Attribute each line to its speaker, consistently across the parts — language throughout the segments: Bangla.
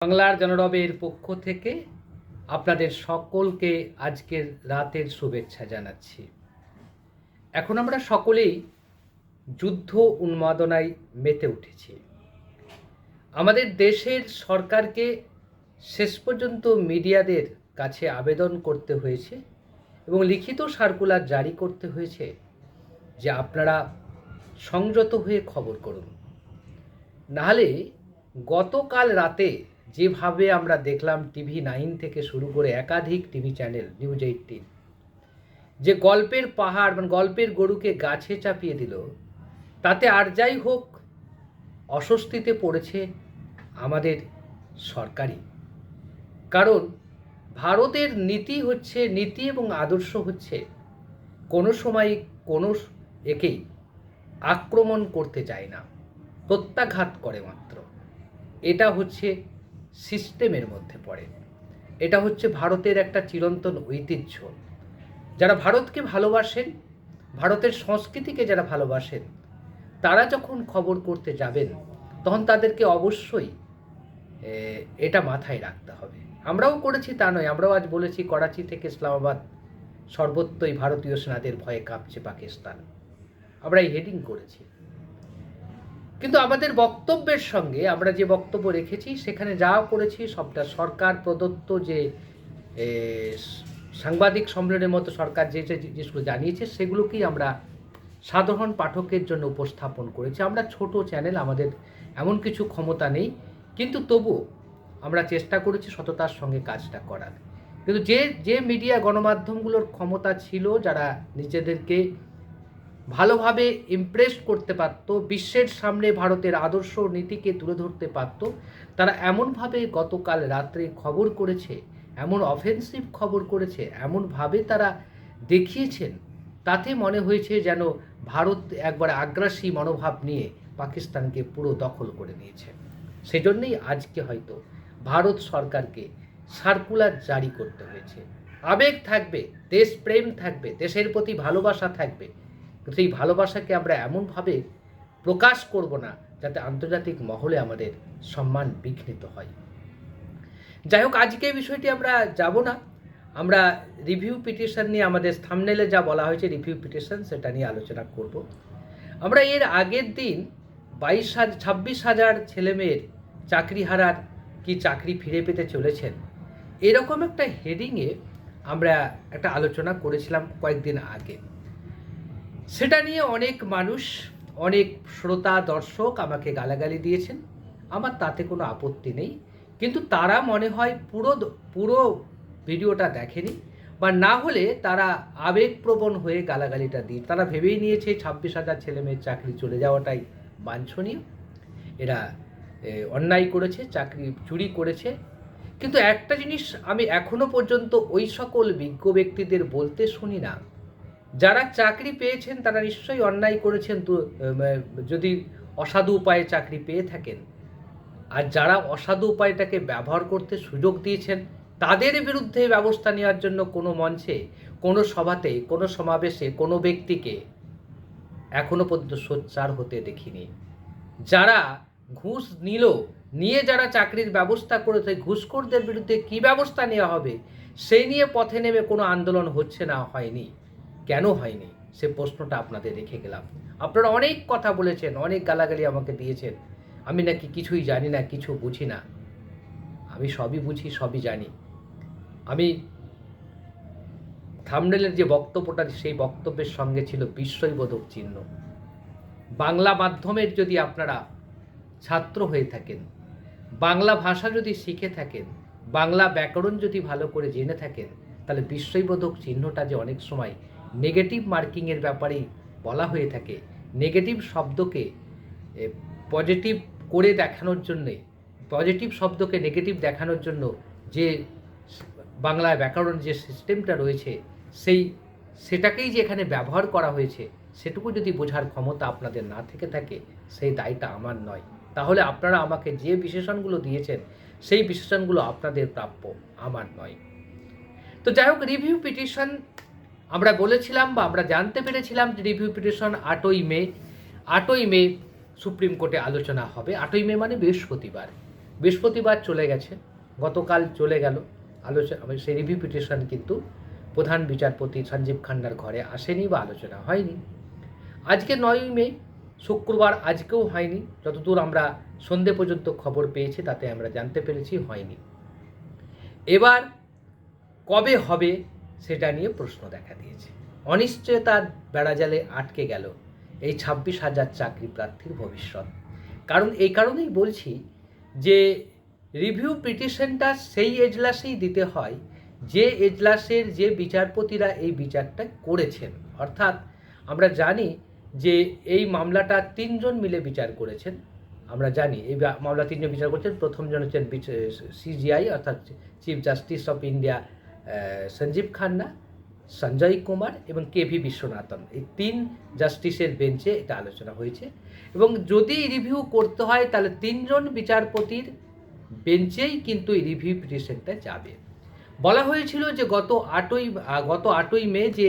Speaker 1: বাংলার জনরবের পক্ষ থেকে আপনাদের সকলকে আজকের রাতের শুভেচ্ছা জানাচ্ছি। এখন আমরা সকলেই যুদ্ধ উন্মাদনায় মেতে উঠেছি। আমাদের দেশের সরকারকে শেষ পর্যন্ত মিডিয়াদের কাছে আবেদন করতে হয়েছে এবং লিখিত সার্কুলার জারি করতে হয়েছে যে আপনারা সংযত হয়ে খবর করুন। নাহলে গতকাল রাতে যেভাবে আমরা দেখলাম টিভি নাইন থেকে শুরু করে একাধিক টিভি চ্যানেল, নিউজ এইটিন যে গল্পের পাহাড় মানে গল্পের গরুকে গাছে চাপিয়ে দিল, তাতে আর যাই হোক, অস্বস্তিতে পড়েছে আমাদের সরকারি কারণ ভারতের নীতি হচ্ছে, নীতি এবং আদর্শ হচ্ছে কোনো সময় কোনো একেই আক্রমণ করতে চায় না, প্রত্যাঘাত করে মাত্র। এটা হচ্ছে সিস্টেমের মধ্যে পড়ে। এটা হচ্ছে ভারতের একটা চিরন্তন ঐতিহ্য। যারা ভারতকে ভালোবাসেন, ভারতের সংস্কৃতিকে যারা ভালোবাসেন, তারা যখন খবর করতে যাবেন, তখন তাদেরকে অবশ্যই এটা মাথায় রাখতে হবে। আমরাও করেছি তা নয়, আমরাও আজ বলেছি করাচি থেকে ইসলামাবাদ সর্বত্রই ভারতীয় সেনাদের ভয়ে কাঁপছে পাকিস্তান। আমরা এই হেডিং করেছি। কিন্তু আমাদের বক্তব্যের সঙ্গে আমরা যে বক্তব্য রেখেছি, সেখানে যা করেছি সবটা সরকার প্রদত্ত যে সাংবাদিক সম্মেলনের মতো সরকার যে যে জিনিসগুলো জানিয়েছে, সেগুলোকেই আমরা সাধারণ পাঠকের জন্য উপস্থাপন করেছি। আমরা ছোট চ্যানেল, আমাদের এমন কিছু ক্ষমতা নেই, কিন্তু তবুও আমরা চেষ্টা করেছি সততার সঙ্গে কাজটা করার। কিন্তু যে যে মিডিয়া গণমাধ্যমগুলোর ক্ষমতা ছিল, যারা নিজেদেরকে ভালোভাবে ইমপ্রেস করতে পারত, বিশ্বের সামনে ভারতের আদর্শ নীতিকে তুলে ধরতে পারত। তারা এমনভাবে গতকাল রাত্রে খবর করেছে, এমন অফেন্সিভ খবর করেছে, এমনভাবে তারা দেখিয়েছেন। তাতে মনে হয়েছে যেন ভারত একবার আগ্রাসী মনোভাব নিয়ে পাকিস্তানকে পুরো দখল করে নিয়েছে। সেজন্যই আজকে হয়তো ভারত সরকারকে সার্কুলার জারি করতে হয়েছে। আবেগ থাকবে, দেশপ্রেম থাকবে, দেশের প্রতি ভালোবাসা থাকবে। এই ভালোবাসাকে আমরা এমনভাবে প্রকাশ করব না যাতে আন্তর্জাতিক মহলে আমাদের সম্মান বিঘ্নিত হয়। যাই হোক, আজকে বিষয়টি আমরা যাব না। আমরা রিভিউ পিটিশন নিয়ে আমাদের থামনেলে যা বলা হয়েছে রিভিউ পিটিশন সেটা নিয়ে আলোচনা করব। আমরা এর আগের দিন বাইশ হাজার ছাব্বিশ হাজার ছেলেমেয়ের চাকরি হারার কি চাকরি ফিরে পেতে চলেছেন, এরকম একটা হেডিংয়ে আমরা একটা আলোচনা করেছিলাম কয়েকদিন আগে। সেটা নিয়ে অনেক মানুষ, অনেক শ্রোতা, দর্শক আমাকে গালাগালি দিয়েছেন। আমার তাতে কোনো আপত্তি নেই। কিন্তু তারা মনে হয় পুরো পুরো ভিডিওটা দেখেনি বা না হলে তারা আবেগপ্রবণ হয়ে গালাগালিটা দিই তারা ভেবেই নিয়েছে ছাব্বিশ হাজার ছেলে মেয়ের চাকরি চলে যাওয়াটাই বাঞ্ছনীয়। এরা অন্যায় করেছে, চাকরি চুরি করেছে। কিন্তু একটা জিনিস আমি এখনও পর্যন্ত ওই সকল বিজ্ঞ ব্যক্তিদের বলতে শুনি না। যারা চাকরি পেয়েছেন, তারা নিশ্চয়ই অন্যায় করেছেন যদি অসাধু উপায়ে চাকরি পেয়ে থাকেন। আর যারা অসাধু উপায়টাকে ব্যবহার করতে সুযোগ দিয়েছেন, তাদের বিরুদ্ধে ব্যবস্থা নেওয়ার জন্য কোনো মঞ্চে, কোনো সভাতে, কোনো সমাবেশে, কোনো ব্যক্তিকে এখনও পর্যন্ত সোচ্চার হতে দেখিনি। যারা ঘুষ নিল, নিয়ে যারা চাকরির ব্যবস্থা করেছে, ঘুষখোরদের বিরুদ্ধে কি ব্যবস্থা নেওয়া হবে, সেই নিয়ে পথে নেমে কোনো আন্দোলন হচ্ছে না, হয়নি। কেন হয়নি? সে প্রশ্নটা আপনাদের রেখে গেলাম। আপনারা অনেক কথা বলেছেন, অনেক গালাগালি আমাকে দিয়েছেন। আমি নাকি কিছুই জানি না, কিছু বুঝি না। আমি সবই বুঝি, সবই জানি। আমি থামনেলের যে বক্তব্যটা, সেই বক্তব্যের সঙ্গে ছিল বিস্ময়বোধক চিহ্ন। বাংলা মাধ্যমের যদি আপনারা ছাত্র হয়ে থাকেন, বাংলা ভাষা যদি শিখে থাকেন, বাংলা ব্যাকরণ যদি ভালো করে জেনে থাকেন, তাহলে বিস্ময়বোধক চিহ্নটা যে অনেক সময় নেগেটিভ মার্কিংয়ের ব্যাপারেই বলা হয়ে থাকে। নেগেটিভ শব্দকে পজিটিভ করে দেখানোর জন্যে, পজিটিভ শব্দকে নেগেটিভ দেখানোর জন্য যে বাংলায় ব্যাকরণ যে সিস্টেমটা রয়েছে, সেই, সেটাকেই যে এখানে ব্যবহার করা হয়েছে, সেটুকু যদি বোঝার ক্ষমতা আপনাদের না থেকে থাকে, সেই দায়টা আমার নয়। তাহলে আপনারা আমাকে যে বিশেষণগুলো দিয়েছেন, সেই বিশেষণগুলো আপনাদের প্রাপ্য আমার নয়। তো যাই হোক রিভিউ পিটিশন আমরা বলেছিলাম বা আমরা জানতে পেরেছিলাম যে রিভিউ পিটিশন আটই মে আটই মে সুপ্রিম কোর্টে আলোচনা হবে। আটই মে মানে বৃহস্পতিবার। বৃহস্পতিবার চলে গেছে, গতকাল চলে গেল। আলোচনা সেই রিভিউ পিটিশন কিন্তু প্রধান বিচারপতি সঞ্জীব খান্নার ঘরে আসেনি বা আলোচনা হয়নি। আজকে নয়ই মে, শুক্রবার আজকেও হয়নি। যতদূর আমরা সন্ধে পর্যন্ত খবর পেয়েছি, তাতে আমরা জানতে পেরেছি হয়নি। এবার কবে হবে সেটা নিয়ে প্রশ্ন দেখা দিয়েছে অনিশ্চয়তার বেড়াজালে আটকে গেল এই ছাব্বিশ হাজার চাকরি প্রার্থীর ভবিষ্যৎ কারণ এই কারণেই বলছি যে রিভিউ পিটিশনটা সেই এজলাসেই দিতে হয় যে এজলাসের যে বিচারপতিরা এই বিচারটা করেছেন অর্থাৎ আমরা জানি যে এই মামলাটা তিনজন মিলে বিচার করেছেন আমরা জানি এই মামলা তিনজন বিচার করছেন প্রথমজন হচ্ছেন সিজিআই অর্থাৎ chief justice of India Sanjiv Khanna, Sanjay Kumar এবং কে ভি বিশ্বনাথন। এই তিন জাস্টিসের বেঞ্চে এটা আলোচনা হয়েছে। এবং যদি রিভিউ করতে হয়, তাহলে তিনজন বিচারপতির বেঞ্চেই কিন্তু এই রিভিউ পিটিশনটা যাবে। বলা হয়েছিল যে গত আটই গত আটই মে যে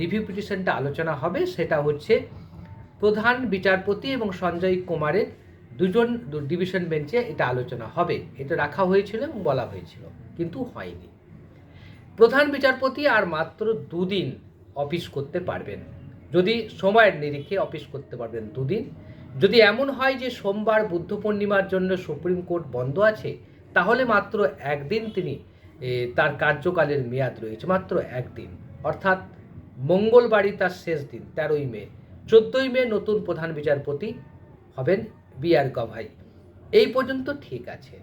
Speaker 1: রিভিউ পিটিশনটা আলোচনা হবে, সেটা হচ্ছে প্রধান বিচারপতি এবং সঞ্জয় কুমারের দুজন ডিভিশন বেঞ্চে এটা আলোচনা হবে। এটা রাখা হয়েছিল এবং বলা হয়েছিল, কিন্তু হয়নি। প্রধান বিচারপতি আর মাত্র দুদিন অফিস করতে পারবেন। যদি সময়ের নিরিখে অফিস করতে পারবেন দুদিন। যদি এমন হয় যে সোমবার বুদ্ধ পূর্ণিমার জন্য সুপ্রিম কোর্ট বন্ধ আছে, তাহলে মাত্র একদিন তিনি তার কার্যকালের মেয়াদ রয়েছে, মাত্র একদিন। অর্থাৎ মঙ্গলবারই তার শেষ দিন, তেরোই মে। চোদ্দোই মে নতুন প্রধান বিচারপতি হবেন বি আর গভাই। এই পর্যন্ত ঠিক আছে।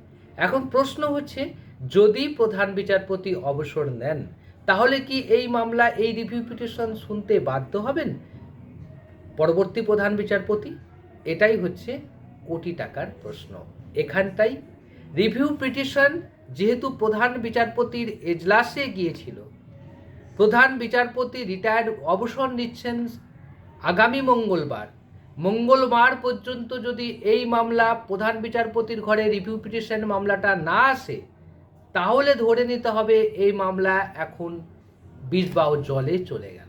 Speaker 1: এখন প্রশ্ন হচ্ছে যদি প্রধান বিচারপতি অবসর নেন, তাহলে কি এই মামলা, এই রিভিউ পিটিশন শুনতে বাধ্য হবেন? পরবর্তী প্রধান বিচারপতি? এটাই হচ্ছে কোটি টাকার প্রশ্ন। এখানটাই। রিভিউ পিটিশন যেহেতু প্রধান বিচারপতির এজলাসে গিয়েছিল, প্রধান বিচারপতি রিটায়ার্ড অবসর নিচ্ছেন আগামী মঙ্গলবার। মঙ্গলবার পর্যন্ত যদি এই মামলা প্রধান বিচারপতির ঘরে রিভিউ পিটিশন মামলাটা না আসে তাহলে ধরে নিতে হবে এই মামলা এখন বিষবাও জলে চলে গেল।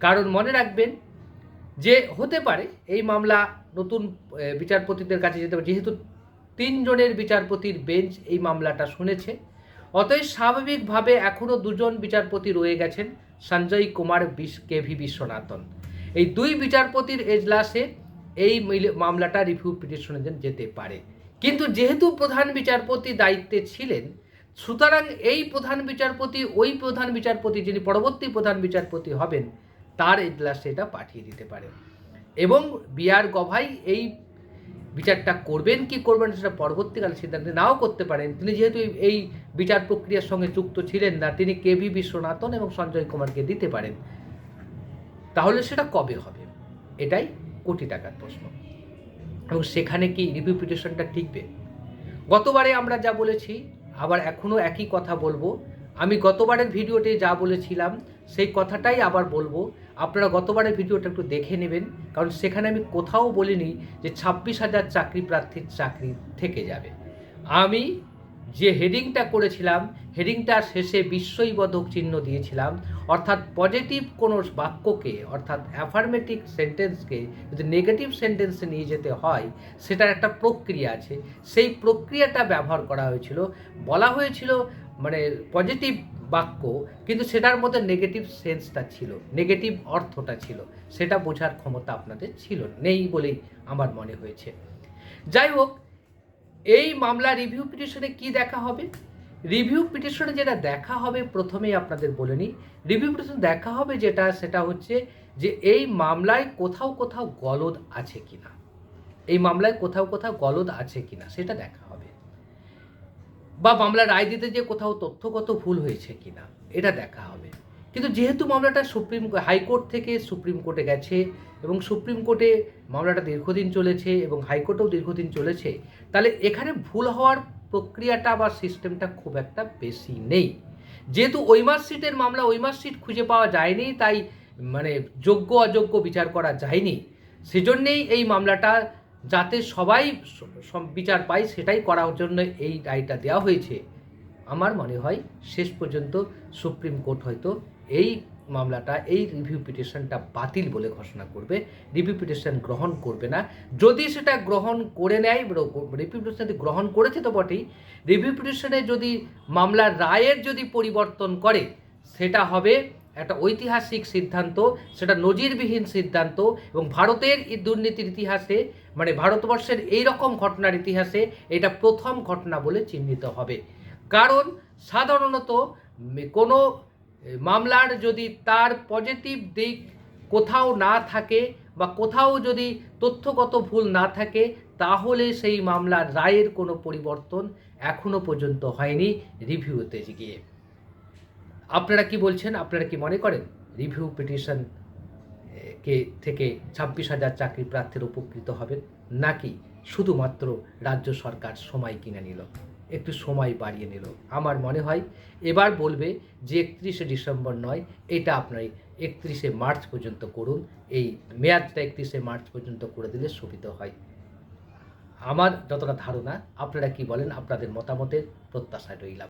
Speaker 1: কারণ মনে রাখবেন যে হতে পারে এই মামলা নতুন বিচারপতিদের কাছে যেতে পারে। যেহেতু তিনজনের বিচারপতির বেঞ্চ এই মামলাটা শুনেছে, অতএব স্বাভাবিকভাবে এখনও দুজন বিচারপতি রয়ে গেছেন সঞ্জয় কুমার বিশ কে ভি বিশ্বনাথন। এই দুই বিচারপতির এজলাসে এই মিলে- মামলাটা রিভিউ পিটিশনে যেতে পারে। কিন্তু যেহেতু প্রধান বিচারপতি দায়িত্বে ছিলেন সুতরাং এই প্রধান বিচারপতি, ওই প্রধান বিচারপতি যিনি পরবর্তী প্রধান বিচারপতি হবেন, তার এজলাসে এটা পাঠিয়ে দিতে পারে এবং বিআর গভাই এই বিচারটা করবেন, কি করবেন সেটা পরবর্তীকালে সিদ্ধান্ত নাও করতে পারেন। তিনি যেহেতু এই বিচার প্রক্রিয়ার সঙ্গে যুক্ত ছিলেন না, তিনি কে ভি বিশ্বনাথন এবং সঞ্জয় কুমারকে দিতে পারেন। তাহলে সেটা কবে হবে? এটাই কোটি টাকার প্রশ্ন। এবং সেখানে কি রিভিউ পিটিশনটা টিকবে? গতবারে আমরা যা বলেছি আবার এখনও একই কথা বলব। আমি গতবারের ভিডিওতে যা বলেছিলাম, সেই কথাটাই আবার বলব। আপনারা গতবারের ভিডিওটা একটু দেখে নেবেন, কারণ সেখানে আমি কোথাও বলিনি যে ছাব্বিশ হাজার চাকরি প্রার্থীর চাকরি থেকে যাবে। আমি যে হেডিংটা করেছিলাম হেডিংটার শেষে বিস্ময়বোধক চিহ্ন দিয়েছিলাম অর্থাৎ পজিটিভ কোনো বাক্যকে, অর্থাৎ অ্যাফার্মেটিভ সেন্টেন্সকে যদি নেগেটিভ সেন্টেন্সে নিয়ে যেতে হয়, সেটার একটা প্রক্রিয়া আছে। সেই প্রক্রিয়াটা ব্যবহার করা হয়েছিল। বলা হয়েছিল মানে পজিটিভ বাক্য, কিন্তু সেটার মধ্যে নেগেটিভ সেন্সটা ছিল নেগেটিভ অর্থটা ছিল। সেটা বোঝার ক্ষমতা আপনাদের ছিল নেই বলেই আমার মনে হয়েছে। যাই হোক, এই মামলা রিভিউ পিটিশনে কি দেখা হবে? রিভিউ পিটিশনে যেটা দেখা হবে, প্রথমেই আপনাদের বলে নিই। রিভিউ পিটিশন দেখা হবে যেটা, সেটা হচ্ছে যে এই মামলায় কোথাও কোথাও গলদ আছে কিনা। এই মামলায় কোথাও কোথাও গলদ আছে কিনা, সেটা দেখা হবে। বা মামলা রায় দিতে যে কোথাও তথ্যগত ভুল হয়েছে কিনা, এটা দেখা হবে। কিন্তু যেহেতু মামলাটা সুপ্রিম হাইকোর্ট থেকে সুপ্রিম কোর্টে গেছে এবং সুপ্রিম কোর্টে মামলাটা দীর্ঘদিন চলেছে এবং হাইকোর্টেও দীর্ঘদিন চলেছে, তাহলে এখানে ভুল হওয়ার প্রক্রিয়াটা বা সিস্টেমটা খুব একটা বেশি নেই। যেহেতু ওই মার্কশিটের মামলা, ওই মার্কশিট খুঁজে পাওয়া যায়নি, তাই মানে যোগ্য, অযোগ্য বিচার করা যায়নি। সেজন্যেই এই মামলাটা যাতে সবাই বিচার পায়, সেটাই করার জন্য এই রায়টা দেওয়া হয়েছে। আমার মনে হয় শেষ পর্যন্ত সুপ্রিম কোর্ট হয়তো এই মামলাটা, এই রিভিউ পিটিশনটা বাতিল বলে ঘোষণা করবে। রিভিউ পিটিশন গ্রহণ করবে না। যদি সেটা গ্রহণ করে নেয় রিভিউ পিটিশন গ্রহণ করেছে তো বটেই। রিভিউ পিটিশনে যদি মামলার রায়ের যদি পরিবর্তন করে, সেটা হবে একটা ঐতিহাসিক সিদ্ধান্ত, সেটা নজিরবিহীন সিদ্ধান্ত এবং ভারতের এই দুর্নীতির ইতিহাসে মানে ভারতবর্ষের এই রকম ঘটনার ইতিহাসে এটা প্রথম ঘটনা বলে চিহ্নিত হবে। কারণ সাধারণত কোনো মামলার যদি তার পজিটিভ দিক কোথাও না থাকে বা কোথাও যদি তথ্যগত ভুল না থাকে, তাহলে সেই মামলার রায়ের কোনো পরিবর্তন এখনও পর্যন্ত হয়নি রিভিউতে গিয়ে। আপনারা কি বলছেন? আপনারা কি মনে করেন? রিভিউ পিটিশন কে থেকে ছাব্বিশ হাজার চাকরি প্রার্থীর উপকৃত হবেন? নাকি শুধুমাত্র রাজ্য সরকার সময় কিনে নিল? একটু সময় বাড়িয়ে নিল। আমার মনে হয় এবার বলবে যে একত্রিশে ডিসেম্বর নয়, এটা আপনার একত্রিশে মার্চ পর্যন্ত করুন। এই মেয়াদটা একত্রিশে মার্চ পর্যন্ত করে দিলে সুবিধা হয়। আমার যতটা ধারণা, আপনারা কি বলেন? আপনাদের মতামতের প্রত্যাশায় রইলাম।